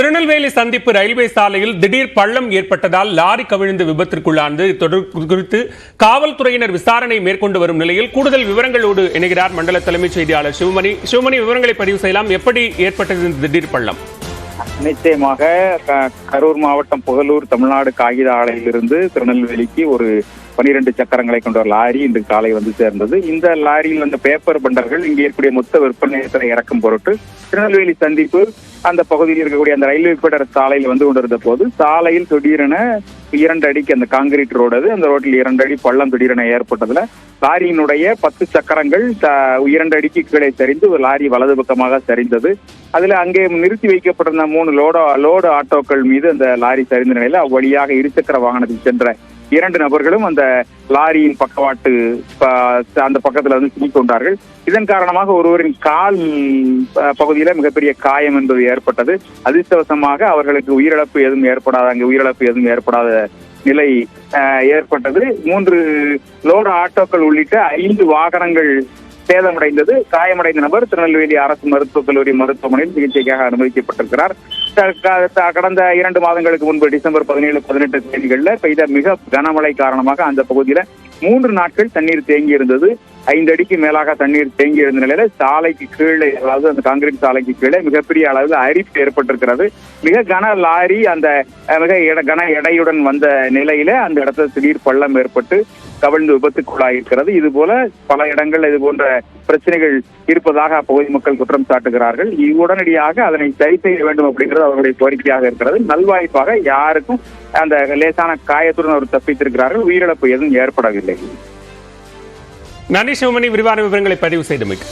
திருநெல்வேலி சந்திப்பு ரயில்வே சாலையில் திடீர் பள்ளம் ஏற்பட்டதால் லாரி கவிழ்ந்து விபத்திற்குள்ளானது. குறித்து காவல்துறையினர் விசாரணை மேற்கொண்டு வரும் நிலையில் கூடுதல் விவரங்களோடு இணைகிறார் மண்டல தலைமைச் செய்தியாளர் சிவமணி. சிவமணி விவரங்களை பதிவு செய்யலாம். எப்படி ஏற்பட்டது இந்த திடீர் பள்ளம்? நிச்சயமாக கரூர் மாவட்டம் புகலூர் தமிழ்நாடு காகித ஆலையிலிருந்து திருநெல்வேலிக்கு ஒரு பனிரெண்டு சக்கரங்களை கொண்ட ஒரு லாரி இன்று காலை வந்து சேர்ந்தது. இந்த லாரியில் வந்த பேப்பர் பண்டர்கள் இங்கே இருக்கக்கூடிய மொத்த விற்பனை இறக்கும் பொருட்டு திருநெல்வேலி சந்திப்பு அந்த பகுதியில் இருக்கக்கூடிய அந்த ரயில்வே படர் சாலையில் வந்து கொண்டிருந்த போது சாலையில் திடீரென இரண்டு அடிக்கு அந்த காங்கிரீட் ரோடு அது அந்த ரோட்டில் இரண்டு அடி பள்ளம் திடீரென ஏற்பட்டதுல லாரியினுடைய பத்து சக்கரங்கள் த- இரண்டு அடிக்கு கீழே சரிந்து ஒரு லாரி வலது பக்கமாக சரிந்தது. அதுல அங்கே நிறுத்தி வைக்கப்பட்டிருந்த மூணு லோடோ லோடு ஆட்டோக்கள் மீது அந்த லாரி சரிந்த நிலையில அவ்வழியாக இருசக்கர வாகனத்தில் சென்ற இரண்டு நபர்களும் அந்த லாரியின் பக்கவாட்டு அந்த பக்கத்துல வந்து சிக்கிக்கொண்டார்கள் இதன் காரணமாக ஒருவரின் கால் பகுதியில மிகப்பெரிய காயம் என்பது ஏற்பட்டது. அதிர்ஷ்டவசமாக அவர்களுக்கு உயிரிழப்பு எதுவும் ஏற்படாத அங்கு உயிரிழப்பு எதுவும் ஏற்படாத நிலை அஹ், ஏற்பட்டது. மூன்று லோடு ஆட்டோக்கள் உள்ளிட்ட ஐந்து வாகனங்கள் சேதமடைந்தது காயமடைந்த நபர் திருநெல்வேலி அரசு மருத்துவக் கல்லூரி மருத்துவமனையில் சிகிச்சைக்காக அனுமதிக்கப்பட்டிருக்கிறார். கடந்த இரண்டு மாதங்களுக்கு முன்பு டிசம்பர் பதினேழு பதினெட்டு தேதிகளில் பெய்த மிக கனமழை காரணமாக அந்த பகுதியில மூன்று நாட்கள் தண்ணீர் தேங்கி இருந்தது ஐந்து அடிக்கு மேலாக தண்ணீர் தேங்கி இருந்த நிலையில சாலைக்கு கீழே அதாவது அந்த காங்கிரீட் சாலைக்கு கீழே மிகப்பெரிய அளவில் அரிப்பு ஏற்பட்டிருக்கிறது. மிக கன லாரி அந்த மிக எட- கன எடையுடன் வந்த நிலையில அந்த இடத்துல திடீர் பள்ளம் ஏற்பட்டு கவிழ்ந்து விபத்துக்குள்ளாயிருக்கிறது. இது போல பல இடங்கள் இது போன்ற பிரச்சனைகள் இருப்பதாக அப்பகுதி மக்கள் குற்றம் சாட்டுகிறார்கள். இது உடனடியாக அதனை சரி செய்ய வேண்டும் அப்படிங்கிறது அவர்களுடைய கோரிக்கையாக இருக்கிறது. நல்வாய்ப்பாக யாருக்கும் அந்த லேசான காயத்துடன் அவர் தப்பித்திருக்கிறார்கள். உயிரிழப்பு எதுவும் ஏற்படவில்லை. நன்றி சிவமணி. விரிவான விவரங்களை பதிவு செய்தமைக்கு